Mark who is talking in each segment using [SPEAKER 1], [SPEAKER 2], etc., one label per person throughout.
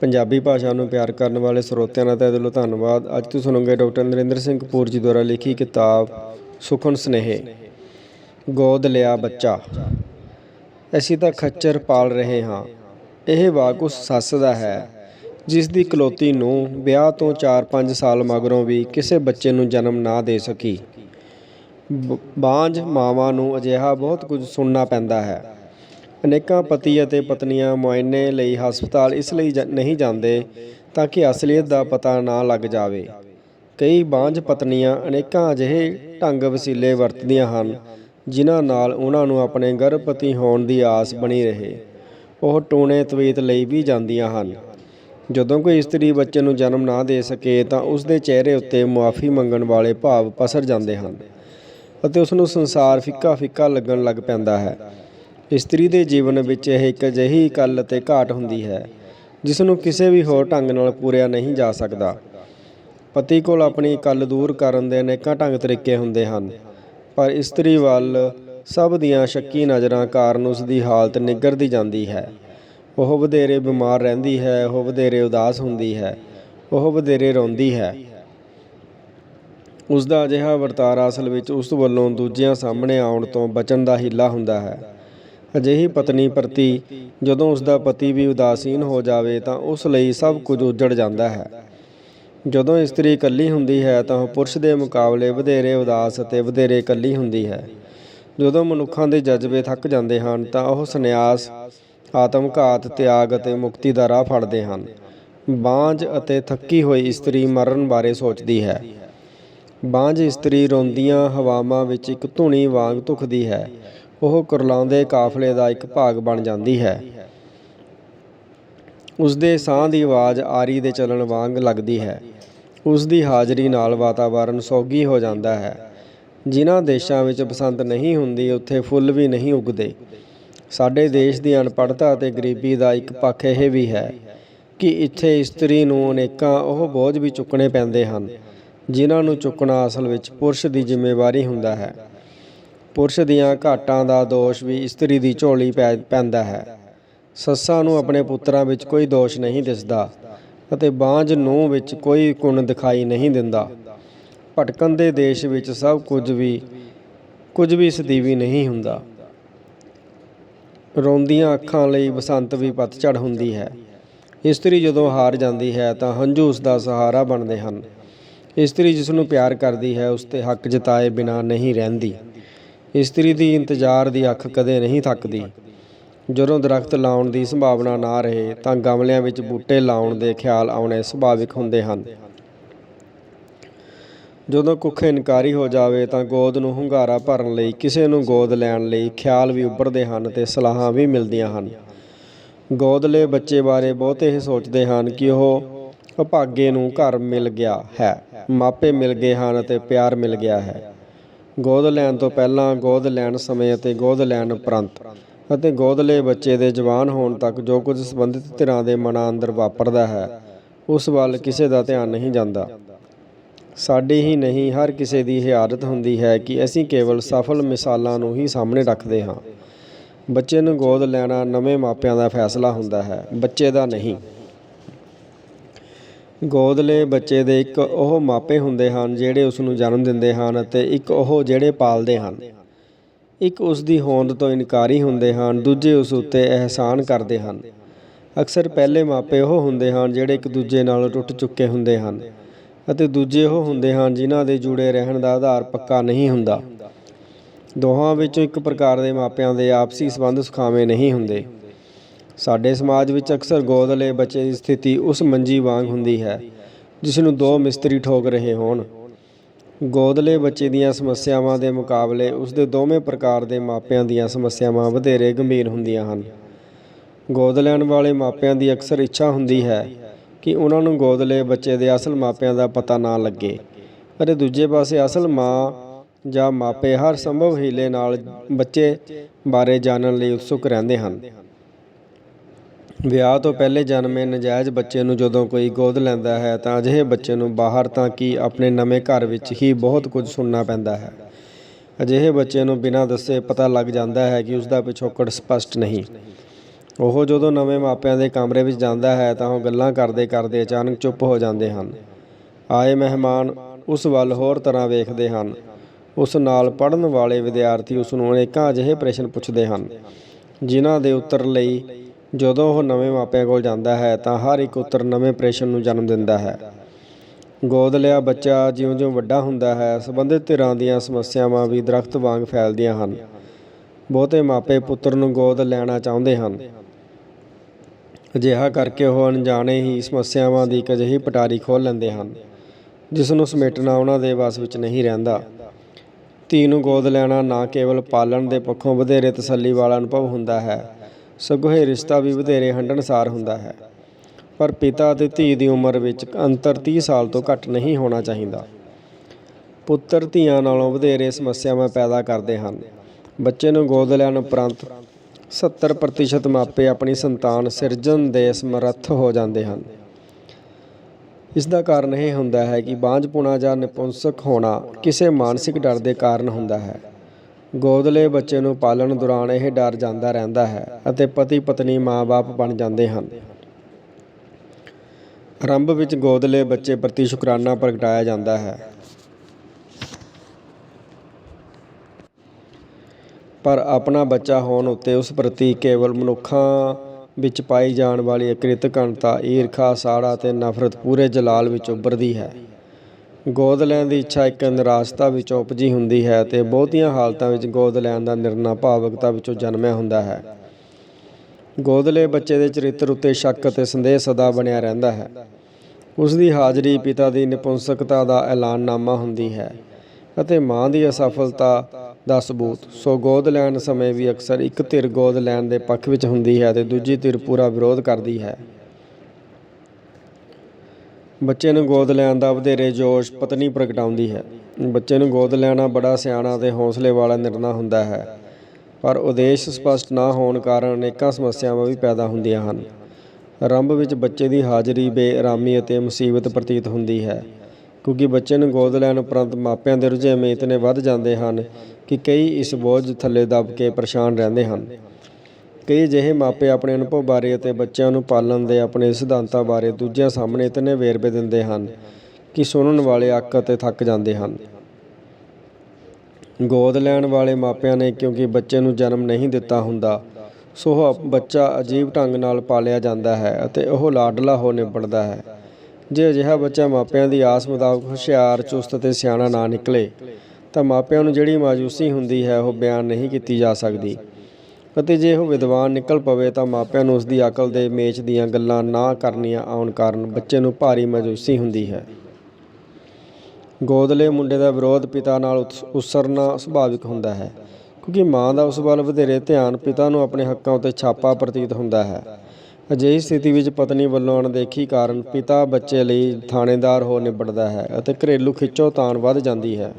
[SPEAKER 1] ਪੰਜਾਬੀ ਭਾਸ਼ਾ ਨੂੰ ਪਿਆਰ ਕਰਨ ਵਾਲੇ ਸਰੋਤਿਆਂ ਦਾ ਤਹਿ ਦਿਲੋਂ ਧੰਨਵਾਦ। ਅੱਜ ਤੁਸੀਂ ਸੁਣੋਗੇ ਡਾਕਟਰ ਨਰਿੰਦਰ ਸਿੰਘ ਕਪੂਰ ਜੀ ਦੁਆਰਾ ਲਿਖੀ ਕਿਤਾਬ ਸੁਖਨ ਸਨੇਹੇ। ਗੋਦ ਲਿਆ ਬੱਚਾ। ਅਸੀਂ ਤਾਂ ਖੱਚਰ ਪਾਲ ਰਹੇ ਹਾਂ। ਇਹ ਵਾਕ ਉਸ ਸੱਸ ਦਾ ਹੈ, ਜਿਸ ਦੀ ਇਕਲੌਤੀ ਨੂੰ ਵਿਆਹ ਤੋਂ 4-5 ਸਾਲ ਮਗਰੋਂ ਵੀ ਕਿਸੇ ਬੱਚੇ ਨੂੰ ਜਨਮ ਨਾ ਦੇ ਸਕੀ। ਬ- ਬਾਂਝ ਮਾਵਾਂ ਨੂੰ ਅਜਿਹਾ ਬਹੁਤ ਕੁਝ ਸੁਣਨਾ ਪੈਂਦਾ ਹੈ। ਅਨੇਕਾਂ ਪਤੀ ਅਤੇ ਪਤਨੀਆਂ ਮੁਆਇਨੇ ਲਈ ਹਸਪਤਾਲ ਇਸ ਲਈ ਜ- ਨਹੀਂ ਜਾਂਦੇ ਤਾਂ ਕਿ ਅਸਲੀਅਤ ਦਾ ਪਤਾ ਨਾ ਲੱਗ ਜਾਵੇ। ਕਈ ਬਾਂਝ ਪਤਨੀਆਂ ਅਨੇਕਾਂ ਅਜਿਹੇ ਢੰਗ ਵਸੀਲੇ ਵਰਤਦੀਆਂ ਹਨ, ਜਿਨ੍ਹਾਂ ਨਾਲ ਉਹਨਾਂ ਨੂੰ ਆਪਣੇ ਗਰਭਵਤੀ ਹੋਣ ਦੀ ਆਸ ਬਣੀ ਰਹੇ। ਉਹ ਟੂਣੇ ਤਵੀਤ ਲਈ ਵੀ ਜਾਂਦੀਆਂ ਹਨ। ਜਦੋਂ ਕੋਈ ਇਸਤਰੀ ਬੱਚੇ ਨੂੰ ਜਨਮ ਨਾ ਦੇ ਸਕੇ ਤਾਂ ਉਸ ਦੇ ਚਿਹਰੇ ਉੱਤੇ ਮੁਆਫੀ ਮੰਗਣ ਵਾਲੇ ਭਾਵ ਪਸਰ ਜਾਂਦੇ ਹਨ ਅਤੇ ਉਸ ਨੂੰ ਸੰਸਾਰ ਫਿੱਕਾ ਫਿੱਕਾ ਲੱਗਣ ਲੱਗ ਪੈਂਦਾ ਹੈ। ਇਸਤਰੀ ਦੇ ਜੀਵਨ ਵਿੱਚ ਇਹ ਇੱਕ ਅਜਿਹੀ ਕੱਲ ਅਤੇ ਘਾਟ ਹੁੰਦੀ ਹੈ ਜਿਸ ਨੂੰ ਕਿਸੇ ਵੀ ਹੋਰ ਢੰਗ ਨਾਲ ਪੂਰਿਆ ਨਹੀਂ ਜਾ ਸਕਦਾ। ਪਤੀ ਕੋਲ ਆਪਣੀ ਕੱਲ ਦੂਰ ਕਰਨ ਦੇ ਅਨੇਕਾਂ ਢੰਗ ਤਰੀਕੇ ਹੁੰਦੇ ਹਨ, ਪਰ ਇਸਤਰੀ ਵੱਲ ਸਭ ਦੀਆਂ ਸ਼ੱਕੀ ਨਜ਼ਰਾਂ ਕਾਰਨ ਉਸ ਦੀ ਹਾਲਤ ਨਿੱਘਰਦੀ ਜਾਂਦੀ ਹੈ। ਉਹ ਵਧੇਰੇ ਬਿਮਾਰ ਰਹਿੰਦੀ ਹੈ, ਉਹ ਵਧੇਰੇ ਉਦਾਸ ਹੁੰਦੀ ਹੈ, ਉਹ ਵਧੇਰੇ ਰੋਂਦੀ ਹੈ। ਉਸ ਦਾ ਅਜਿਹਾ ਵਰਤਾਰਾ ਅਸਲ ਵਿੱਚ ਉਸ ਵੱਲੋਂ ਦੂਜਿਆਂ ਸਾਹਮਣੇ ਆਉਣ ਤੋਂ ਬਚਣ ਦਾ ਹੀਲਾ ਹੁੰਦਾ ਹੈ। ਅਜਿਹੀ ਪਤਨੀ ਪ੍ਰਤੀ ਜਦੋਂ ਉਸ ਦਾ ਪਤੀ ਵੀ ਉਦਾਸੀਨ ਹੋ ਜਾਵੇ ਤਾਂ ਉਸ ਲਈ ਸਭ ਕੁਝ ਉਜੜ ਜਾਂਦਾ ਹੈ। ਜਦੋਂ ਇਸਤਰੀ ਇਕੱਲੀ ਹੁੰਦੀ ਹੈ ਤਾਂ ਉਹ ਪੁਰਸ਼ ਦੇ ਮੁਕਾਬਲੇ ਵਧੇਰੇ ਉਦਾਸ ਅਤੇ ਵਧੇਰੇ ਇਕੱਲੀ ਹੁੰਦੀ ਹੈ। ਜਦੋਂ ਮਨੁੱਖਾਂ ਦੇ ਜਜ਼ਬੇ ਥੱਕ ਜਾਂਦੇ ਹਨ ਤਾਂ ਉਹ ਸੰਨਿਆਸ, ਆਤਮਘਾਤ, ਤਿਆਗ ਅਤੇ ਮੁਕਤੀ ਦਾ ਰਾਹ ਫੜਦੇ ਹਨ। ਬਾਂਝ ਅਤੇ ਥੱਕੀ ਹੋਈ ਇਸਤਰੀ ਮਰਨ ਬਾਰੇ ਸੋਚਦੀ ਹੈ। ਬਾਂਝ ਇਸਤਰੀ ਰੋਂਦੀਆਂ ਹਵਾਵਾਂ ਵਿੱਚ ਇੱਕ ਧੁਨੀ ਵਾਂਗ ਧੁਖਦੀ ਹੈ। ਉਹ ਕੁਰਲਾਉਂਦੇ ਕਾਫਲੇ ਦਾ ਇੱਕ ਭਾਗ ਬਣ ਜਾਂਦੀ ਹੈ। ਉਸਦੇ ਸਾਹ ਦੀ ਆਵਾਜ਼ ਆਰੀ ਦੇ ਚੱਲਣ ਵਾਂਗ ਲੱਗਦੀ ਹੈ। ਉਸ ਦੀ ਹਾਜ਼ਰੀ ਨਾਲ ਵਾਤਾਵਰਣ ਸੌਗੀ ਹੋ ਜਾਂਦਾ ਹੈ। ਜਿਨ੍ਹਾਂ ਦੇਸ਼ਾਂ ਵਿੱਚ ਬਸੰਤ ਨਹੀਂ ਹੁੰਦੀ, ਉੱਥੇ ਫੁੱਲ ਵੀ ਨਹੀਂ ਉੱਗਦੇ। ਸਾਡੇ ਦੇਸ਼ ਦੀ ਅਨਪੜ੍ਹਤਾ ਅਤੇ ਗਰੀਬੀ ਦਾ ਇੱਕ ਪੱਖ ਇਹ ਵੀ ਹੈ ਕਿ ਇੱਥੇ ਇਸਤਰੀ ਨੂੰ ਅਨੇਕਾਂ ਉਹ ਬੋਝ ਵੀ ਚੁੱਕਣੇ ਪੈਂਦੇ ਹਨ, ਜਿਨ੍ਹਾਂ ਨੂੰ ਚੁੱਕਣਾ ਅਸਲ ਵਿੱਚ ਪੁਰਸ਼ ਦੀ ਜ਼ਿੰਮੇਵਾਰੀ ਹੁੰਦਾ ਹੈ। ਪੁਰਸ਼ ਦੀਆਂ ਘਾਟਾਂ ਦਾ ਦੋਸ਼ ਵੀ ਇਸਤਰੀ ਦੀ ਝੋਲੀ ਪੈ, ਪੈਂਦਾ ਹੈ। ਸੱਸਾਂ ਨੂੰ ਆਪਣੇ ਪੁੱਤਰਾਂ ਵਿੱਚ ਕੋਈ ਦੋਸ਼ ਨਹੀਂ ਦਿਸਦਾ ਅਤੇ ਬਾਂਝ ਨੂੰ ਵਿੱਚ ਕੋਈ ਗੁਣ ਦਿਖਾਈ ਨਹੀਂ ਦਿੰਦਾ। ਭਟਕਣ ਦੇ ਦੇਸ਼ ਵਿੱਚ ਸਭ ਕੁਝ ਵੀ ਕੁਝ ਵੀ ਸਦੀਵੀ ਨਹੀਂ ਹੁੰਦਾ। ਰੋਂਦੀਆਂ ਅੱਖਾਂ ਲਈ ਬਸੰਤ ਵੀ ਪਤਝੜ ਹੁੰਦੀ ਹੈ। ਇਸਤਰੀ ਜਦੋਂ ਹਾਰ ਜਾਂਦੀ ਹੈ ਤਾਂ ਹੰਝੂ ਉਸ ਦਾ ਸਹਾਰਾ ਬਣਦੇ ਹਨ। ਇਸਤਰੀ ਜਿਸ ਨੂੰ ਪਿਆਰ ਕਰਦੀ ਹੈ, ਉਸ ਤੇ ਹੱਕ ਜਤਾਏ ਬਿਨਾ ਨਹੀਂ ਰਹਿੰਦੀ। ਇਸਤਰੀ ਦੀ ਇੰਤਜ਼ਾਰ ਦੀ ਅੱਖ ਕਦੇ ਨਹੀਂ ਥੱਕਦੀ। ਜਦੋਂ ਦਰਖਤ ਲਾਉਣ ਦੀ ਸੰਭਾਵਨਾ ਨਾ ਰਹੇ, ਤਾਂ ਗਮਲਿਆਂ ਵਿੱਚ ਬੂਟੇ ਲਾਉਣ ਦੇ ਖਿਆਲ ਆਉਣੇ ਸੁਭਾਵਿਕ ਹੁੰਦੇ ਹਨ। ਜਦੋਂ ਕੁੱਖ ਇਨਕਾਰੀ ਹੋ ਜਾਵੇ, ਤਾਂ ਗੋਦ ਨੂੰ ਹੁੰਗਾਰਾ ਭਰਨ ਲਈ, ਕਿਸੇ ਨੂੰ ਗੋਦ ਲੈਣ ਲਈ ਖਿਆਲ ਵੀ ਉੱਭਰਦੇ ਹਨ ਤੇ ਸਲਾਹਾਂ ਵੀ ਮਿਲਦੀਆਂ ਹਨ। ਗੋਦਲੇ ਬੱਚੇ ਬਾਰੇ ਬਹੁਤੇ ਇਹ ਸੋਚਦੇ ਹਨ ਕਿ ਉਹ ਅਭਾਗੇ ਨੂੰ ਘਰ ਮਿਲ ਗਿਆ ਹੈ, ਮਾਪੇ ਮਿਲ ਗਏ ਹਨ ਅਤੇ ਪਿਆਰ ਮਿਲ ਗਿਆ ਹੈ। ਗੋਦ ਲੈਣ ਤੋਂ ਪਹਿਲਾਂ ਗੋਦ ਲੈਣ ਸਮੇਂ ਅਤੇ ਗੋਦ ਲੈਣ ਉਪਰੰਤ ਅਤੇ ਗੋਦਲੇ ਬੱਚੇ ਦੇ ਜਵਾਨ ਹੋਣ ਤੱਕ ਜੋ ਕੁਝ ਸੰਬੰਧਿਤ ਧਿਰਾਂ ਦੇ ਮਨਾਂ ਅੰਦਰ ਵਾਪਰਦਾ ਹੈ, ਉਸ ਵੱਲ ਕਿਸੇ ਦਾ ਧਿਆਨ ਨਹੀਂ ਜਾਂਦਾ। ਸਾਡੀ ਹੀ ਨਹੀਂ, ਹਰ ਕਿਸੇ ਦੀ ਇਹ ਆਦਤ ਹੁੰਦੀ ਹੈ ਕਿ ਅਸੀਂ ਕੇਵਲ ਸਫਲ ਮਿਸਾਲਾਂ ਨੂੰ ਹੀ ਸਾਹਮਣੇ ਰੱਖਦੇ ਹਾਂ। ਬੱਚੇ ਨੂੰ ਗੋਦ ਲੈਣਾ ਨਵੇਂ ਮਾਪਿਆਂ ਦਾ ਫੈਸਲਾ ਹੁੰਦਾ ਹੈ, ਬੱਚੇ ਦਾ ਨਹੀਂ। ਗੋਦਲੇ ਬੱਚੇ ਦੇ ਇੱਕ ਉਹ ਮਾਪੇ ਹੁੰਦੇ ਹਨ ਜਿਹੜੇ ਉਸ ਨੂੰ ਜਨਮ ਦਿੰਦੇ ਹਨ ਅਤੇ ਇੱਕ ਉਹ ਜਿਹੜੇ ਪਾਲਦੇ ਹਨ। ਇੱਕ ਉਸ ਦੀ ਹੋਂਦ ਤੋਂ ਇਨਕਾਰੀ ਹੁੰਦੇ ਹਨ, ਦੂਜੇ ਉਸ ਉੱਤੇ ਅਹਿਸਾਨ ਕਰਦੇ ਹਨ। ਅਕਸਰ ਪਹਿਲੇ ਮਾਪੇ ਉਹ ਹੁੰਦੇ ਹਨ ਜਿਹੜੇ ਇੱਕ ਦੂਜੇ ਨਾਲ ਟੁੱਟ ਚੁੱਕੇ ਹੁੰਦੇ ਹਨ ਅਤੇ ਦੂਜੇ ਉਹ ਹੁੰਦੇ ਹਨ ਜਿਨ੍ਹਾਂ ਦੇ ਜੁੜੇ ਰਹਿਣ ਦਾ ਆਧਾਰ ਪੱਕਾ ਨਹੀਂ ਹੁੰਦਾ। ਦੋਹਾਂ ਵਿੱਚੋਂ ਇੱਕ ਪ੍ਰਕਾਰ ਦੇ ਮਾਪਿਆਂ ਦੇ ਆਪਸੀ ਸੰਬੰਧ ਸੁਖਾਵੇਂ ਨਹੀਂ ਹੁੰਦੇ। ਸਾਡੇ ਸਮਾਜ ਵਿੱਚ ਅਕਸਰ ਗੋਦਲੇ ਬੱਚੇ ਦੀ ਸਥਿਤੀ ਉਸ ਮੰਜੀ ਵਾਂਗ ਹੁੰਦੀ ਹੈ, ਜਿਸ ਨੂੰ ਦੋ ਮਿਸਤਰੀ ਠੋਕ ਰਹੇ ਹੋਣ। ਗੋਦਲੇ ਬੱਚੇ ਦੀਆਂ ਸਮੱਸਿਆਵਾਂ ਦੇ ਮੁਕਾਬਲੇ ਉਸ ਦੇ ਦੋਵੇਂ ਪ੍ਰਕਾਰ ਦੇ ਮਾਪਿਆਂ ਦੀਆਂ ਸਮੱਸਿਆਵਾਂ ਵਧੇਰੇ ਗੰਭੀਰ ਹੁੰਦੀਆਂ ਹਨ। ਗੋਦ ਲੈਣ ਵਾਲੇ ਮਾਪਿਆਂ ਦੀ ਅਕਸਰ ਇੱਛਾ ਹੁੰਦੀ ਹੈ ਕਿ ਉਹਨਾਂ ਨੂੰ ਗੋਦਲੇ ਬੱਚੇ ਦੇ ਅਸਲ ਮਾਪਿਆਂ ਦਾ ਪਤਾ ਨਾ ਲੱਗੇ ਅਤੇ ਦੂਜੇ ਪਾਸੇ ਅਸਲ ਮਾਂ ਜਾਂ ਮਾਪੇ ਹਰ ਸੰਭਵ ਹੀਲੇ ਨਾਲ ਬੱਚੇ ਬਾਰੇ ਜਾਣਨ ਲਈ ਉਤਸੁਕ ਰਹਿੰਦੇ ਹਨ। ਵਿਆਹ ਤੋਂ ਪਹਿਲੇ ਜਨਮੇ ਨਜਾਇਜ਼ ਬੱਚੇ ਨੂੰ ਜਦੋਂ ਕੋਈ ਗੋਦ ਲੈਂਦਾ ਹੈ ਤਾਂ ਅਜਿਹੇ ਬੱਚੇ ਨੂੰ ਬਾਹਰ ਤਾਂ ਕੀ ਆਪਣੇ ਨਵੇਂ ਘਰ ਵਿੱਚ ਹੀ ਬਹੁਤ ਕੁਝ ਸੁਣਨਾ ਪੈਂਦਾ ਹੈ। ਅਜਿਹੇ ਬੱਚੇ ਨੂੰ ਬਿਨਾਂ ਦੱਸੇ ਪਤਾ ਲੱਗ ਜਾਂਦਾ ਹੈ ਕਿ ਉਸ ਦਾ ਪਿਛੋਕੜ ਸਪਸ਼ਟ ਨਹੀਂ। ਉਹ ਜਦੋਂ ਨਵੇਂ ਮਾਪਿਆਂ ਦੇ ਕਮਰੇ ਵਿੱਚ ਜਾਂਦਾ ਹੈ ਤਾਂ ਉਹ ਗੱਲਾਂ ਕਰਦੇ ਕਰਦੇ ਅਚਾਨਕ ਚੁੱਪ ਹੋ ਜਾਂਦੇ ਹਨ। ਆਏ ਮਹਿਮਾਨ ਉਸ ਵੱਲ ਹੋਰ ਤਰ੍ਹਾਂ ਵੇਖਦੇ ਹਨ। ਉਸ ਨਾਲ ਪੜ੍ਹਨ ਵਾਲੇ ਵਿਦਿਆਰਥੀ ਉਸ ਨੂੰ ਅਨੇਕਾਂ ਅਜਿਹੇ ਪ੍ਰਸ਼ਨ ਪੁੱਛਦੇ ਹਨ, ਜਿਨ੍ਹਾਂ ਦੇ ਉੱਤਰ ਲਈ ਜਦੋਂ ਉਹ ਨਵੇਂ ਮਾਪਿਆਂ ਕੋਲ ਜਾਂਦਾ ਹੈ ਤਾਂ ਹਰ ਇੱਕ ਪੁੱਤਰ ਨਵੇਂ ਪ੍ਰਸ਼ਨ ਨੂੰ ਜਨਮ ਦਿੰਦਾ ਹੈ। ਗੋਦ ਲਿਆ ਬੱਚਾ ਜਿਉਂ-ਜਿਉਂ ਵੱਡਾ ਹੁੰਦਾ ਹੈ, ਸੰਬੰਧਿਤ ਧਿਰਾਂ ਦੀਆਂ ਸਮੱਸਿਆਵਾਂ ਵੀ ਦਰਖਤ ਵਾਂਗ ਫੈਲਦੀਆਂ ਹਨ। ਬਹੁਤੇ ਮਾਪੇ ਪੁੱਤਰ ਨੂੰ ਗੋਦ ਲੈਣਾ ਚਾਹੁੰਦੇ ਹਨ। ਅਜਿਹਾ ਕਰਕੇ ਉਹ ਅਣਜਾਣੇ ਹੀ ਸਮੱਸਿਆਵਾਂ ਦੀ ਇੱਕ ਅਜਿਹੀ ਪਟਾਰੀ ਖੋਲ੍ਹ ਲੈਂਦੇ ਹਨ, ਜਿਸ ਨੂੰ ਸਮੇਟਣਾ ਉਹਨਾਂ ਦੇ ਵੱਸ ਵਿੱਚ ਨਹੀਂ ਰਹਿੰਦਾ। ਧੀ ਨੂੰ ਗੋਦ ਲੈਣਾ ਨਾ ਕੇਵਲ ਪਾਲਣ ਦੇ ਪੱਖੋਂ ਵਧੇਰੇ ਤਸੱਲੀ ਵਾਲਾ ਅਨੁਭਵ ਹੁੰਦਾ ਹੈ ਸਗੋਂ ਇਹ ਰਿਸ਼ਤਾ ਵੀ ਵਧੇਰੇ ਹੰਢਣਸਾਰ ਹੁੰਦਾ ਹੈ। ਪਰ ਪਿਤਾ ਅਤੇ ਧੀ ਦੀ ਉਮਰ ਵਿੱਚ ਅੰਤਰ 30 ਸਾਲ ਤੋਂ ਘੱਟ ਨਹੀਂ ਹੋਣਾ ਚਾਹੀਦਾ। ਪੁੱਤਰ ਧੀਆਂ ਨਾਲੋਂ ਵਧੇਰੇ ਸਮੱਸਿਆਵਾਂ ਪੈਦਾ ਕਰਦੇ ਹਨ। ਬੱਚੇ ਨੂੰ ਗੋਦ ਲੈਣ ਉਪਰੰਤ 70% ਮਾਪੇ ਆਪਣੀ ਸੰਤਾਨ ਸਿਰਜਣ ਦੇ ਸਮਰੱਥ ਹੋ ਜਾਂਦੇ ਹਨ। ਇਸ ਦਾ ਕਾਰਨ ਇਹ ਹੁੰਦਾ ਹੈ ਕਿ ਬਾਂਝਪੁਣਾ ਜਾਂ ਨਿਪੁੰਸਕ ਹੋਣਾ ਕਿਸੇ ਮਾਨਸਿਕ ਡਰ ਦੇ ਕਾਰਨ ਹੁੰਦਾ ਹੈ। ਗੋਦਲੇ ਬੱਚੇ ਨੂੰ ਪਾਲਣ ਦੌਰਾਨ ਇਹ ਡਰ ਜਾਂਦਾ ਰਹਿੰਦਾ ਹੈ ਅਤੇ ਪਤੀ ਪਤਨੀ ਮਾਂ-ਬਾਪ ਬਣ ਜਾਂਦੇ ਹਨ। ਆਰੰਭ ਵਿੱਚ ਗੋਦਲੇ ਬੱਚੇ ਪ੍ਰਤੀ ਸ਼ੁਕਰਾਨਾ ਪ੍ਰਗਟਾਇਆ ਜਾਂਦਾ ਹੈ। ਪਰ ਆਪਣਾ ਬੱਚਾ ਹੋਣ ਉੱਤੇ ਉਸ ਪ੍ਰਤੀ ਕੇਵਲ ਮਨੁੱਖਾਂ ਵਿੱਚ ਪਾਈ ਜਾਣ ਵਾਲੀ ਅਕ੍ਰਿਤਕਣਤਾ ਈਰਖਾ, ਸਾੜਾ ਅਤੇ ਨਫ਼ਰਤ ਪੂਰੇ ਜਲਾਲ ਵਿੱਚ ਉੱਭਰਦੀ ਹੈ। ਗੋਦ ਲੈਣ ਦੀ ਇੱਛਾ ਇੱਕ ਨਿਰਾਸ਼ਤਾ ਵਿੱਚੋਂ ਉਪਜੀ ਹੁੰਦੀ ਹੈ ਅਤੇ ਬਹੁਤੀਆਂ ਹਾਲਤਾਂ ਵਿੱਚ ਗੋਦ ਲੈਣ ਦਾ ਨਿਰਣਾ ਭਾਵਕਤਾ ਵਿੱਚੋਂ ਜਨਮਿਆ ਹੁੰਦਾ ਹੈ। ਗੋਦਲੇ ਬੱਚੇ ਦੇ ਚਰਿੱਤਰ ਉੱਤੇ ਸ਼ੱਕ ਅਤੇ ਸੰਦੇਹ ਸਦਾ ਬਣਿਆ ਰਹਿੰਦਾ ਹੈ। ਉਸ ਦੀ ਹਾਜ਼ਰੀ ਪਿਤਾ ਦੀ ਨਿਪੁੰਸਕਤਾ ਦਾ ਐਲਾਨਨਾਮਾ ਹੁੰਦੀ ਹੈ ਅਤੇ ਮਾਂ ਦੀ ਅਸਫਲਤਾ ਦਾ ਸਬੂਤ। ਸੋ ਗੋਦ ਲੈਣ ਸਮੇਂ ਵੀ ਅਕਸਰ ਇੱਕ ਧਿਰ ਗੋਦ ਲੈਣ ਦੇ ਪੱਖ ਵਿੱਚ ਹੁੰਦੀ ਹੈ ਤੇ ਦੂਜੀ ਧਿਰ ਪੂਰਾ ਵਿਰੋਧ ਕਰਦੀ ਹੈ। ਬੱਚੇ ਨੂੰ ਗੋਦ ਲੈਣ ਦਾ ਵਧੇਰੇ ਜੋਸ਼ ਪਤਨੀ ਪ੍ਰਗਟਾਉਂਦੀ ਹੈ। ਬੱਚੇ ਨੂੰ ਗੋਦ ਲੈਣਾ ਬੜਾ ਸਿਆਣਾ ਤੇ ਹੌਸਲੇ ਵਾਲਾ ਨਿਰਣਾ ਹੁੰਦਾ ਹੈ। ਪਰ ਉਦੇਸ਼ ਸਪਸ਼ਟ ਨਾ ਹੋਣ ਕਾਰਨ ਅਨੇਕਾਂ ਸਮੱਸਿਆਵਾਂ ਵੀ ਪੈਦਾ ਹੁੰਦੀਆਂ ਹਨ। ਆਰੰਭ ਵਿੱਚ ਬੱਚੇ ਦੀ ਹਾਜ਼ਰੀ ਬੇਆਰਾਮੀ ਅਤੇ ਮੁਸੀਬਤ ਪ੍ਰਤੀਤ ਹੁੰਦੀ ਹੈ। ਕਿਉਂਕਿ ਬੱਚੇ ਨੂੰ ਗੋਦ ਲੈਣ ਉਪਰੰਤ ਮਾਪਿਆਂ ਦੇ ਰੁਝੇਵੇਂ ਇਤਨੇ ਵੱਧ ਜਾਂਦੇ ਹਨ ਕਿ ਕਈ ਇਸ ਬੋਝ ਥੱਲੇ ਦਬ ਕੇ ਪਰੇਸ਼ਾਨ ਰਹਿੰਦੇ ਹਨ। ਕਈ ਅਜਿਹੇ ਮਾਪੇ ਆਪਣੇ ਅਨੁਭਵ ਬਾਰੇ ਅਤੇ ਬੱਚਿਆਂ ਨੂੰ ਪਾਲਣ ਦੇ ਆਪਣੇ ਸਿਧਾਂਤਾਂ ਬਾਰੇ ਦੂਜਿਆਂ ਸਾਹਮਣੇ ਇਤਨੇ ਵੇਰਵੇ ਦਿੰਦੇ ਹਨ ਕਿ ਸੁਣਨ ਵਾਲੇ ਅੱਕ ਅਤੇ ਥੱਕ ਜਾਂਦੇ ਹਨ। ਗੋਦ ਲੈਣ ਵਾਲੇ ਮਾਪਿਆਂ ਨੇ ਕਿਉਂਕਿ ਬੱਚੇ ਨੂੰ ਜਨਮ ਨਹੀਂ ਦਿੱਤਾ ਹੁੰਦਾ, ਸੋ ਉਹ ਬੱਚਾ ਅਜੀਬ ਢੰਗ ਨਾਲ ਪਾਲਿਆ ਜਾਂਦਾ ਹੈ ਅਤੇ ਉਹ ਲਾਡਲਾ ਹੋ ਨਿਬੜਦਾ ਹੈ। ਜੇ ਅਜਿਹਾ ਬੱਚਾ ਮਾਪਿਆਂ ਦੀ ਆਸ ਮੁਤਾਬਕ ਹੁਸ਼ਿਆਰ, ਚੁਸਤ ਅਤੇ ਸਿਆਣਾ ਨਾ ਨਿਕਲੇ, ਤਾਂ ਮਾਪਿਆਂ ਨੂੰ ਜਿਹੜੀ ਮਾਯੂਸੀ ਹੁੰਦੀ ਹੈ ਉਹ ਬਿਆਨ ਨਹੀਂ ਕੀਤੀ ਜਾ ਸਕਦੀ। ਅਤੇ ਜੇ ਉਹ ਵਿਦਵਾਨ ਨਿਕਲ ਪਵੇ ਤਾਂ ਮਾਪਿਆਂ ਨੂੰ ਉਸ ਦੀ ਅਕਲ ਦੇ ਮੇਚ ਦੀਆਂ ਗੱਲਾਂ ਨਾ ਕਰਨੀਆਂ ਆਉਣ ਕਾਰਨ ਬੱਚੇ ਨੂੰ ਭਾਰੀ ਮਾਯੂਸੀ ਹੁੰਦੀ ਹੈ। ਗੋਦਲੇ ਮੁੰਡੇ ਦਾ ਵਿਰੋਧ ਪਿਤਾ ਨਾਲ ਉਤਸ- ਉਸਰਨਾ ਸੁਭਾਵਿਕ ਹੁੰਦਾ ਹੈ, ਕਿਉਂਕਿ ਮਾਂ ਦਾ ਉਸ ਵੱਲ ਵਧੇਰੇ ਧਿਆਨ ਪਿਤਾ ਨੂੰ ਆਪਣੇ ਹੱਕਾਂ ਉੱਤੇ ਛਾਪਾ ਪ੍ਰਤੀਤ ਹੁੰਦਾ ਹੈ। ਅਜਿਹੀ ਸਥਿਤੀ ਵਿੱਚ ਪਤਨੀ ਵੱਲੋਂ ਅਣਦੇਖੀ ਕਾਰਨ ਪਿਤਾ ਬੱਚੇ ਲਈ ਥਾਣੇਦਾਰ ਹੋ ਨਿਬੜਦਾ ਹੈ ਅਤੇ ਘਰੇਲੂ ਖਿੱਚੋ ਖਿੱਚੋਤਾਣ ਵੱਧ ਜਾਂਦੀ ਹੈ।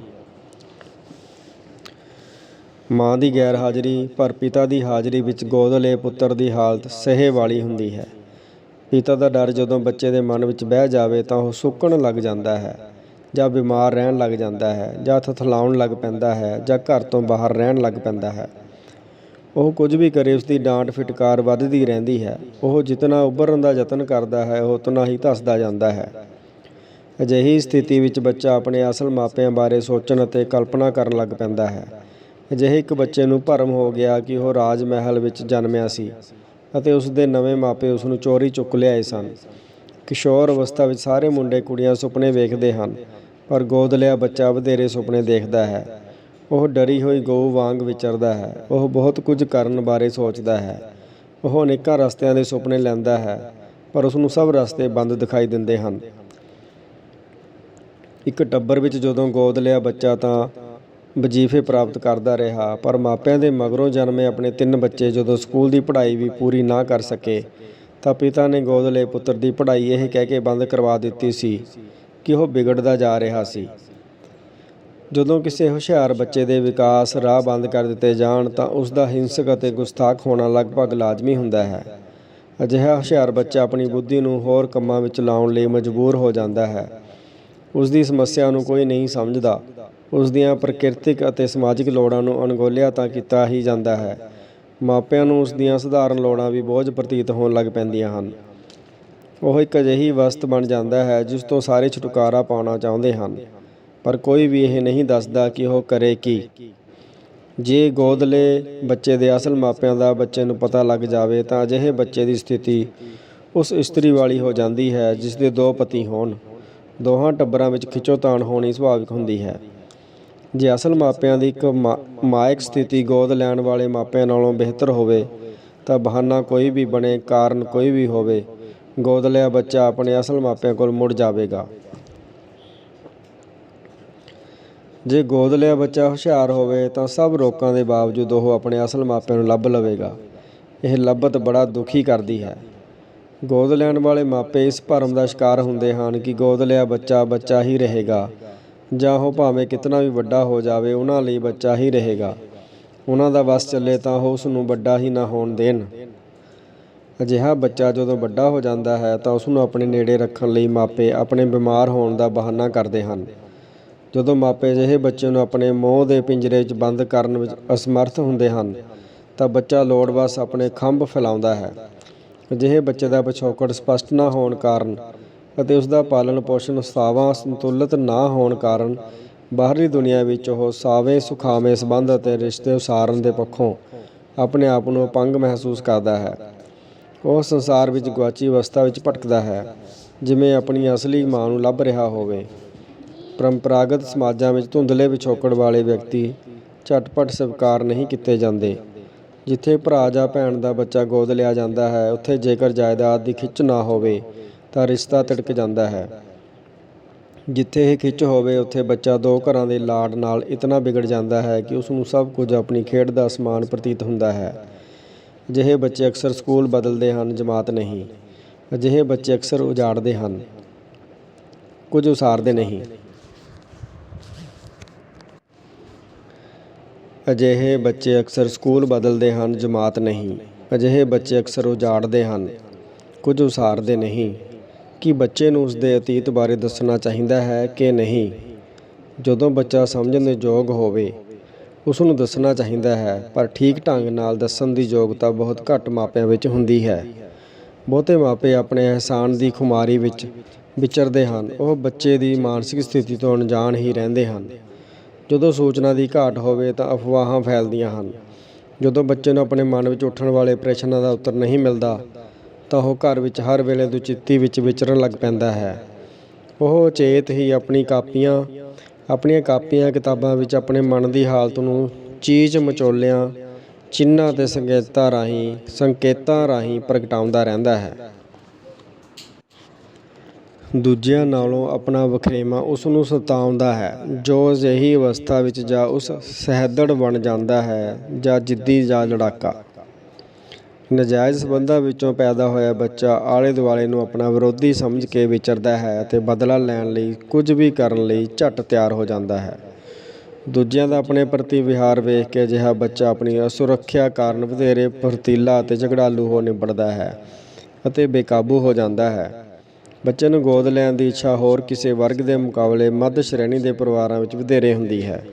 [SPEAKER 1] ਮਾਂ ਦੀ ਗੈਰ ਹਾਜ਼ਰੀ ਪਰ ਪਿਤਾ ਦੀ ਹਾਜ਼ਰੀ ਵਿੱਚ ਗੋਦ ਲਏ ਪੁੱਤਰ ਦੀ ਹਾਲਤ ਸਹੇ ਵਾਲੀ ਹੁੰਦੀ ਹੈ। ਪਿਤਾ ਦਾ ਡਰ ਜਦੋਂ ਬੱਚੇ ਦੇ ਮਨ ਵਿੱਚ ਬਹਿ ਜਾਵੇ ਤਾਂ ਉਹ ਸੁੱਕਣ ਲੱਗ ਜਾਂਦਾ ਹੈ ਜਾਂ ਬਿਮਾਰ ਰਹਿਣ ਲੱਗ ਜਾਂਦਾ ਹੈ ਜਾਂ ਥਥਲਾਉਣ ਲੱਗ ਪੈਂਦਾ ਹੈ ਜਾਂ ਘਰ ਤੋਂ ਬਾਹਰ ਰਹਿਣ ਲੱਗ ਪੈਂਦਾ ਹੈ। ਉਹ ਕੁਝ ਵੀ ਕਰੇ ਉਸ ਦੀ ਡਾਂਟ ਫਿਟਕਾਰ ਵੱਧਦੀ ਰਹਿੰਦੀ ਹੈ। ਉਹ ਜਿਤਨਾ ਉੱਭਰਨ ਦਾ ਯਤਨ ਕਰਦਾ ਹੈ, ਉਹ ਉਤਨਾ ਹੀ ਧੱਸਦਾ ਜਾਂਦਾ ਹੈ। ਅਜਿਹੀ ਸਥਿਤੀ ਵਿੱਚ ਬੱਚਾ ਆਪਣੇ ਅਸਲ ਮਾਪਿਆਂ ਬਾਰੇ ਸੋਚਣ ਅਤੇ ਕਲਪਨਾ ਕਰਨ ਲੱਗ ਪੈਂਦਾ ਹੈ। ਅਜਿਹੇ ਇੱਕ ਬੱਚੇ ਨੂੰ ਭਰਮ ਹੋ ਗਿਆ ਕਿ ਉਹ ਰਾਜ ਮਹਿਲ ਵਿੱਚ ਜਨਮਿਆ ਸੀ ਅਤੇ ਉਸ ਦੇ ਨਵੇਂ ਮਾਪੇ ਉਸ ਨੂੰ ਚੋਰੀ ਚੁੱਕ ਲਿਆਏ ਸਨ। ਕਿਸ਼ੋਰ ਅਵਸਥਾ ਵਿੱਚ ਸਾਰੇ ਮੁੰਡੇ ਕੁੜੀਆਂ ਸੁਪਨੇ ਵੇਖਦੇ ਹਨ, ਪਰ ਗੋਦ ਲਿਆ ਬੱਚਾ ਵਧੇਰੇ ਸੁਪਨੇ ਦੇਖਦਾ ਹੈ। ਉਹ ਡਰੀ ਹੋਈ ਗਊ ਵਾਂਗ ਵਿਚਰਦਾ ਹੈ। ਉਹ ਬਹੁਤ ਕੁਝ ਕਰਨ ਬਾਰੇ ਸੋਚਦਾ ਹੈ। ਉਹ ਅਨੇਕਾਂ ਰਸਤਿਆਂ ਦੇ ਸੁਪਨੇ ਲੈਂਦਾ ਹੈ, ਪਰ ਉਸ ਨੂੰ ਸਭ ਰਸਤੇ ਬੰਦ ਦਿਖਾਈ ਦਿੰਦੇ ਹਨ। ਇੱਕ ਟੱਬਰ ਵਿੱਚ ਜਦੋਂ ਗੋਦ ਲਿਆ ਬੱਚਾ ਤਾਂ ਵਜ਼ੀਫੇ ਪ੍ਰਾਪਤ ਕਰਦਾ ਰਿਹਾ, ਪਰ ਮਾਪਿਆਂ ਦੇ ਮਗਰੋਂ ਜਨਮੇ ਆਪਣੇ ਤਿੰਨ ਬੱਚੇ ਜਦੋਂ ਸਕੂਲ ਦੀ ਪੜ੍ਹਾਈ ਵੀ ਪੂਰੀ ਨਾ ਕਰ ਸਕੇ, ਤਾਂ ਪਿਤਾ ਨੇ ਗੋਦ ਲਏ ਪੁੱਤਰ ਦੀ ਪੜ੍ਹਾਈ ਇਹ ਕਹਿ ਕੇ ਬੰਦ ਕਰਵਾ ਦਿੱਤੀ ਸੀ ਕਿ ਉਹ ਵਿਗੜਦਾ ਜਾ ਰਿਹਾ ਸੀ। ਜਦੋਂ ਕਿਸੇ ਹੁਸ਼ਿਆਰ ਬੱਚੇ ਦੇ ਵਿਕਾਸ ਰਾਹ ਬੰਦ ਕਰ ਦਿੱਤੇ ਜਾਣ, ਤਾਂ ਉਸ ਦਾ ਹਿੰਸਕ ਅਤੇ ਗੁਸਤਾਖ ਹੋਣਾ ਲਗਭਗ ਲਾਜ਼ਮੀ ਹੁੰਦਾ ਹੈ। ਅਜਿਹਾ ਹੁਸ਼ਿਆਰ ਬੱਚਾ ਆਪਣੀ ਬੁੱਧੀ ਨੂੰ ਹੋਰ ਕੰਮਾਂ ਵਿੱਚ ਲਾਉਣ ਲਈ ਮਜਬੂਰ ਹੋ ਜਾਂਦਾ ਹੈ। ਉਸ ਦੀ ਸਮੱਸਿਆ ਨੂੰ ਕੋਈ ਨਹੀਂ ਸਮਝਦਾ। ਉਸ ਦੀਆਂ ਪ੍ਰਕਿਰਤਿਕ ਅਤੇ ਸਮਾਜਿਕ ਲੋੜਾਂ ਨੂੰ ਅਣਗੌਲਿਆ ਤਾਂ ਕੀਤਾ ਹੀ ਜਾਂਦਾ ਹੈ। ਮਾਪਿਆਂ ਨੂੰ ਉਸ ਦੀਆਂ ਸਧਾਰਨ ਲੋੜਾਂ ਵੀ ਬੋਝ ਪ੍ਰਤੀਤ ਹੋਣ ਲੱਗ ਪੈਂਦੀਆਂ ਹਨ। ਉਹ ਇੱਕ ਅਜਿਹੀ ਵਸਤ ਬਣ ਜਾਂਦਾ ਹੈ ਜਿਸ ਤੋਂ ਸਾਰੇ ਛੁਟਕਾਰਾ ਪਾਉਣਾ ਚਾਹੁੰਦੇ ਹਨ, ਪਰ ਕੋਈ ਵੀ ਇਹ ਨਹੀਂ ਦੱਸਦਾ ਕਿ ਉਹ ਕਰੇ ਕੀ। ਜੇ ਗੋਦਲੇ ਬੱਚੇ ਦੇ ਅਸਲ ਮਾਪਿਆਂ ਦਾ ਬੱਚੇ ਨੂੰ ਪਤਾ ਲੱਗ ਜਾਵੇ ਤਾਂ ਅਜਿਹੇ ਬੱਚੇ ਦੀ ਸਥਿਤੀ ਉਸ ਇਸਤਰੀ ਵਾਲੀ ਹੋ ਜਾਂਦੀ ਹੈ, ਜਿਸ ਦੇ ਦੋ ਪਤੀ ਹੋਣ। ਦੋਹਾਂ ਟੱਬਰਾਂ ਵਿੱਚ ਖਿੱਚੋਤਾਣ ਹੋਣੀ ਸੁਭਾਵਿਕ ਹੁੰਦੀ ਹੈ। ਜੇ ਅਸਲ ਮਾਪਿਆਂ ਦੀ ਇੱਕ ਮਾ- ਮਾਇਕ ਸਥਿਤੀ ਗੋਦ ਲੈਣ ਵਾਲੇ ਮਾਪਿਆਂ ਨਾਲੋਂ ਬਿਹਤਰ ਹੋਵੇ, ਤਾਂ ਬਹਾਨਾ ਕੋਈ ਵੀ ਬਣੇ, ਕਾਰਨ ਕੋਈ ਵੀ ਹੋਵੇ, ਗੋਦ ਲਿਆ ਬੱਚਾ ਆਪਣੇ ਅਸਲ ਮਾਪਿਆਂ ਕੋਲ ਮੁੜ ਜਾਵੇਗਾ। ਜੇ ਗੋਦ ਲਿਆ ਬੱਚਾ ਹੁਸ਼ਿਆਰ ਹੋਵੇ, ਤਾਂ ਸਭ ਰੋਕਾਂ ਦੇ ਬਾਵਜੂਦ ਉਹ ਆਪਣੇ ਅਸਲ ਮਾਪਿਆਂ ਨੂੰ ਲੱਭ ਲਵੇਗਾ। ਇਹ ਲੱਭਤ ਬੜਾ ਦੁਖੀ ਕਰਦੀ ਹੈ। ਗੋਦ ਲੈਣ ਵਾਲੇ ਮਾਪੇ ਇਸ ਭਰਮ ਦਾ ਸ਼ਿਕਾਰ ਹੁੰਦੇ ਹਨ ਕਿ ਗੋਦ ਲਿਆ ਬੱਚਾ ਬੱਚਾ ਹੀ ਰਹੇਗਾ। ਜਾਂ ਉਹ ਭਾਵੇਂ ਕਿਤਨਾ ਵੀ ਵੱਡਾ ਹੋ ਜਾਵੇ, ਉਹਨਾਂ ਲਈ ਬੱਚਾ ਹੀ ਰਹੇਗਾ। ਉਹਨਾਂ ਦਾ ਵਸ ਚੱਲੇ ਤਾਂ ਉਹ ਉਸ ਨੂੰ ਵੱਡਾ ਹੀ ਨਾ ਹੋਣ ਦੇਣ। ਅਜਿਹਾ ਬੱਚਾ ਜਦੋਂ ਵੱਡਾ ਹੋ ਜਾਂਦਾ ਹੈ, ਤਾਂ ਉਸ ਨੂੰ ਆਪਣੇ ਨੇੜੇ ਰੱਖਣ ਲਈ ਮਾਪੇ ਆਪਣੇ ਬਿਮਾਰ ਹੋਣ ਦਾ ਬਹਾਨਾ ਕਰਦੇ ਹਨ। ਜਦੋਂ ਮਾਪੇ ਅਜਿਹੇ ਬੱਚੇ ਨੂੰ ਆਪਣੇ ਮੋਹ ਦੇ ਪਿੰਜਰੇ 'ਚ ਬੰਦ ਕਰਨ ਵਿੱਚ ਅਸਮਰਥ ਹੁੰਦੇ ਹਨ, ਤਾਂ ਬੱਚਾ ਲੋੜ ਬਸ ਆਪਣੇ ਖੰਭ ਫੈਲਾਉਂਦਾ ਹੈ। ਅਜਿਹੇ ਬੱਚੇ ਦਾ ਪਿਛੋਕੜ ਸਪਸ਼ਟ ਨਾ ਹੋਣ ਕਾਰਨ ਅਤੇ ਉਸ ਦਾ ਪਾਲਣ ਪੋਸ਼ਣ ਸਾਵਾਂ ਸੰਤੁਲਿਤ ਨਾ ਹੋਣ ਕਾਰਨ ਬਾਹਰਲੀ ਦੁਨੀਆ ਵਿੱਚ ਉਹ ਸਾਵੇਂ ਸੁਖਾਵੇਂ ਸੰਬੰਧ ਅਤੇ ਰਿਸ਼ਤੇ ਉਸਾਰਨ ਦੇ ਪੱਖੋਂ ਆਪਣੇ ਆਪ ਨੂੰ ਅਪੰਗ ਮਹਿਸੂਸ ਕਰਦਾ ਹੈ। ਉਹ ਸੰਸਾਰ ਵਿੱਚ ਗੁਆਚੀ ਅਵਸਥਾ ਵਿੱਚ ਭਟਕਦਾ ਹੈ, ਜਿਵੇਂ ਆਪਣੀ ਅਸਲੀ ਮਾਂ ਨੂੰ ਲੱਭ ਰਿਹਾ ਹੋਵੇ। ਪਰੰਪਰਾਗਤ ਸਮਾਜਾਂ ਵਿੱਚ ਧੁੰਦਲੇ ਵਿਛੋਕੜ ਵਾਲੇ ਵਿਅਕਤੀ ਝਟਪਟ ਸਵੀਕਾਰ ਨਹੀਂ ਕੀਤੇ ਜਾਂਦੇ। ਜਿੱਥੇ ਭਰਾ ਜਾਂ ਭੈਣ ਦਾ ਬੱਚਾ ਗੋਦ ਲਿਆ ਜਾਂਦਾ ਹੈ, ਉੱਥੇ ਜੇਕਰ ਜਾਇਦਾਦ ਦੀ ਖਿੱਚ ਨਾ ਹੋਵੇ ਤਾਂ ਰਿਸ਼ਤਾ ਤਿੜਕ ਜਾਂਦਾ ਹੈ। ਜਿੱਥੇ ਇਹ ਖਿੱਚ ਹੋਵੇ, ਉੱਥੇ ਬੱਚਾ ਦੋ ਘਰਾਂ ਦੇ ਲਾਡ ਨਾਲ ਇਤਨਾ ਵਿਗੜ ਜਾਂਦਾ ਹੈ ਕਿ ਉਸ ਨੂੰ ਸਭ ਕੁਝ ਆਪਣੀ ਖੇਡ ਦਾ ਸਮਾਨ ਪ੍ਰਤੀਤ ਹੁੰਦਾ ਹੈ। ਅਜਿਹੇ ਬੱਚੇ ਅਕਸਰ ਸਕੂਲ ਬਦਲਦੇ ਹਨ, ਜਮਾਤ ਨਹੀਂ। ਅਜਿਹੇ ਬੱਚੇ ਅਕਸਰ ਉਜਾੜਦੇ ਹਨ। ਕੁਝ ਉਸਾਰਦੇ ਨਹੀਂ। ਅਜਿਹੇ ਬੱਚੇ ਅਕਸਰ ਸਕੂਲ ਬਦਲਦੇ ਹਨ, ਜਮਾਤ ਨਹੀਂ। ਅਜਿਹੇ ਬੱਚੇ ਅਕਸਰ ਉਜਾੜਦੇ ਹਨ। ਕੁਝ ਉਸਾਰਦੇ ਨਹੀਂ। ਕਿ ਬੱਚੇ ਨੂੰ ਉਸਦੇ ਅਤੀਤ ਬਾਰੇ ਦੱਸਣਾ ਚਾਹੀਦਾ ਹੈ ਕਿ ਨਹੀਂ। ਜਦੋਂ ਬੱਚਾ ਸਮਝਣ ਦੇ ਯੋਗ ਹੋਵੇ ਉਸ ਨੂੰ ਦੱਸਣਾ ਚਾਹੀਦਾ ਹੈ, ਪਰ ਠੀਕ ਢੰਗ ਨਾਲ ਦੱਸਣ ਦੀ ਯੋਗਤਾ ਬਹੁਤ ਘੱਟ ਮਾਪਿਆਂ ਵਿੱਚ ਹੁੰਦੀ ਹੈ। ਬਹੁਤੇ ਮਾਪੇ ਆਪਣੇ ਅਹਿਸਾਨ ਦੀ ਖੁਮਾਰੀ ਵਿੱਚ ਵਿਚਰਦੇ ਹਨ। ਉਹ ਬੱਚੇ ਦੀ ਮਾਨਸਿਕ ਸਥਿਤੀ ਤੋਂ ਅਣਜਾਣ ਹੀ ਰਹਿੰਦੇ ਹਨ। ਜਦੋਂ ਸੂਚਨਾ ਦੀ ਘਾਟ ਹੋਵੇ ਤਾਂ ਅਫਵਾਹਾਂ ਫੈਲਦੀਆਂ ਹਨ। ਜਦੋਂ ਬੱਚੇ ਨੂੰ ਆਪਣੇ ਮਨ ਵਿੱਚ ਉੱਠਣ ਵਾਲੇ ਪ੍ਰਸ਼ਨਾਂ ਦਾ ਉੱਤਰ ਨਹੀਂ ਮਿਲਦਾ ਤਾਂ ਉਹ ਘਰ ਵਿੱਚ ਹਰ ਵੇਲੇ ਦੁਚਿੱਤੀ ਵਿੱਚ ਵਿਚਰਨ ਲੱਗ ਪੈਂਦਾ ਹੈ। ਉਹ ਚੇਤ ਹੀ ਆਪਣੀ ਕਾਪੀਆਂ, ਆਪਣੀਆਂ ਕਾਪੀਆਂ ਕਿਤਾਬਾਂ ਵਿੱਚ ਆਪਣੇ ਮਨ ਦੀ ਹਾਲਤ ਨੂੰ ਚੀਜ਼ ਮਚੋਲਿਆਂ, ਚਿੰਨ੍ਹਾਂ ਅਤੇ ਸੰਕੇਤਾਂ ਰਾਹੀਂ ਸੰਕੇਤਾਂ ਰਾਹੀਂ ਪ੍ਰਗਟਾਉਂਦਾ ਰਹਿੰਦਾ ਹੈ। ਦੂਜਿਆਂ ਨਾਲੋਂ ਆਪਣਾ ਵਖਰੇਵਾਂ ਉਸ ਨੂੰ ਸਤਾਉਂਦਾ ਹੈ, ਜੋ ਅਜਿਹੀ ਅਵਸਥਾ ਵਿੱਚ ਜਾਂ ਉਸ ਸਹਿਦੜ ਬਣ ਜਾਂਦਾ ਹੈ ਜਾਂ ਜਿੱਦੀ ਜਾਂ ਲੜਾਕਾ। ਨਾਜਾਇਜ਼ ਸਬੰਧਾਂ ਵਿੱਚੋਂ ਪੈਦਾ ਹੋਇਆ ਬੱਚਾ ਆਲੇ ਦੁਆਲੇ ਨੂੰ ਆਪਣਾ ਵਿਰੋਧੀ ਸਮਝ ਕੇ ਵਿਚਰਦਾ ਹੈ ਅਤੇ ਬਦਲਾ ਲੈਣ ਲਈ ਕੁਝ ਵੀ ਕਰਨ ਲਈ ਝੱਟ ਤਿਆਰ ਹੋ ਜਾਂਦਾ ਹੈ। ਦੂਜਿਆਂ ਦਾ ਆਪਣੇ ਪ੍ਰਤੀ ਵਿਹਾਰ ਵੇਖ ਕੇ ਅਜਿਹਾ ਬੱਚਾ ਆਪਣੀ ਅਸੁਰੱਖਿਆ ਕਾਰਨ ਵਧੇਰੇ ਫੁਰਤੀਲਾ ਅਤੇ ਝਗੜਾਲੂ ਹੋ ਨਿਬੜਦਾ ਹੈ ਅਤੇ ਬੇਕਾਬੂ ਹੋ ਜਾਂਦਾ ਹੈ। ਬੱਚੇ ਨੂੰ ਗੋਦ ਲੈਣ ਦੀ ਇੱਛਾ ਹੋਰ ਕਿਸੇ ਵਰਗ ਦੇ ਮੁਕਾਬਲੇ ਮੱਧ ਸ਼੍ਰੇਣੀ ਦੇ ਪਰਿਵਾਰਾਂ ਵਿੱਚ ਵਧੇਰੇ ਹੁੰਦੀ ਹੈ।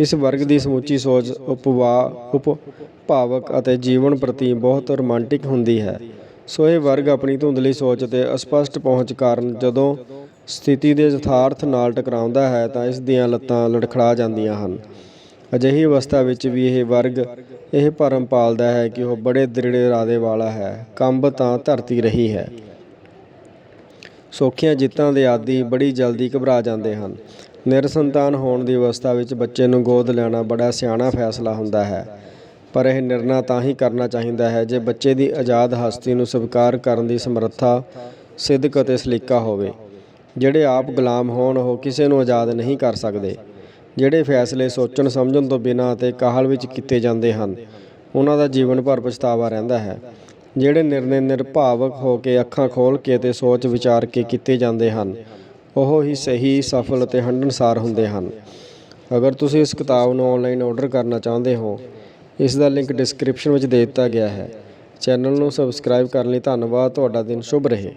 [SPEAKER 1] ਇਸ ਵਰਗ ਦੀ ਸਮੁੱਚੀ ਸੋਚ ਉਪਵਾ, ਉਪਭਾਵਕ ਅਤੇ ਜੀਵਨ ਪ੍ਰਤੀ ਬਹੁਤ ਰੋਮਾਂਟਿਕ ਹੁੰਦੀ ਹੈ। ਸੋ ਇਹ ਵਰਗ ਆਪਣੀ ਧੁੰਦਲੀ ਸੋਚ ਅਤੇ ਅਸਪਸ਼ਟ ਪਹੁੰਚ ਕਾਰਨ ਜਦੋਂ ਸਥਿਤੀ ਦੇ ਯਥਾਰਥ ਨਾਲ ਟਕਰਾਉਂਦਾ ਹੈ ਤਾਂ ਇਸ ਦੀਆਂ ਲੱਤਾਂ ਲੜਖੜਾ ਜਾਂਦੀਆਂ ਹਨ। ਅਜਿਹੀ ਅਵਸਥਾ ਵਿੱਚ ਵੀ ਇਹ ਵਰਗ ਇਹ ਭਰਮ ਪਾਲਦਾ ਹੈ ਕਿ ਉਹ ਬੜੇ ਦ੍ਰਿੜ ਇਰਾਦੇ ਵਾਲਾ ਹੈ, ਕੰਬ ਤਾਂ ਧਰਤੀ ਰਹੀ ਹੈ। ਸੌਖੀਆਂ ਜਿੱਤਾਂ ਦੇ ਆਦੀ ਬੜੀ ਜਲਦੀ ਘਬਰਾ ਜਾਂਦੇ ਹਨ। ਨਿਰਸੰਤਾਨ ਹੋਣ ਦੀ ਅਵਸਥਾ ਵਿੱਚ ਬੱਚੇ ਨੂੰ ਗੋਦ ਲੈਣਾ ਬੜਾ ਸਿਆਣਾ ਫੈਸਲਾ ਹੁੰਦਾ ਹੈ। ਪਰ ਇਹ ਨਿਰਣਾ ਤਾਂ ਹੀ ਕਰਨਾ ਚਾਹੀਦਾ ਹੈ ਜੇ ਬੱਚੇ ਦੀ ਆਜ਼ਾਦ ਹਸਤੀ ਨੂੰ ਸਵੀਕਾਰ ਕਰਨ ਦੀ ਸਮਰੱਥਾ, ਸਿੱਧਕ ਅਤੇ ਸਲੀਕਾ ਹੋਵੇ। ਜਿਹੜੇ ਆਪ ਗੁਲਾਮ ਹੋਣ, ਉਹ ਕਿਸੇ ਨੂੰ ਆਜ਼ਾਦ ਨਹੀਂ ਕਰ ਸਕਦੇ। ਜਿਹੜੇ ਫੈਸਲੇ ਸੋਚਣ, ਸਮਝਣ ਤੋਂ ਬਿਨਾਂ ਅਤੇ ਕਾਹਲ ਵਿੱਚ ਕੀਤੇ ਜਾਂਦੇ ਹਨ, ਉਹਨਾਂ ਦਾ ਜੀਵਨ ਭਰ ਪਛਤਾਵਾ ਰਹਿੰਦਾ ਹੈ। ਜਿਹੜੇ ਨਿਰਣੇ ਨਿਰਭਾਵਕ ਹੋ ਕੇ ਅੱਖਾਂ ਖੋਲ੍ਹ ਕੇ ਤੇ ਸੋਚ ਵਿਚਾਰ ਕੇ ਕੀਤੇ ਜਾਂਦੇ ਹਨ ਉਹ ਹੀ ਸਹੀ, ਸਫਲ ਅਤੇ ਹੰਢਣਸਾਰ ਹੁੰਦੇ ਹਨ। ਅਗਰ ਤੁਸੀਂ ਇਸ ਕਿਤਾਬ ਨੂੰ ਆਨਲਾਈਨ ਆਰਡਰ ਕਰਨਾ ਚਾਹੁੰਦੇ ਹੋ, ਇਸ ਦਾ ਲਿੰਕ ਡਿਸਕ੍ਰਿਪਸ਼ਨ ਵਿੱਚ ਦੇ ਦਿੱਤਾ ਗਿਆ ਹੈ। ਚੈਨਲ ਨੂੰ ਸਬਸਕ੍ਰਾਈਬ ਕਰਨ ਲਈ ਧੰਨਵਾਦ। ਤੁਹਾਡਾ ਦਿਨ ਸ਼ੁਭ ਰਹੇ।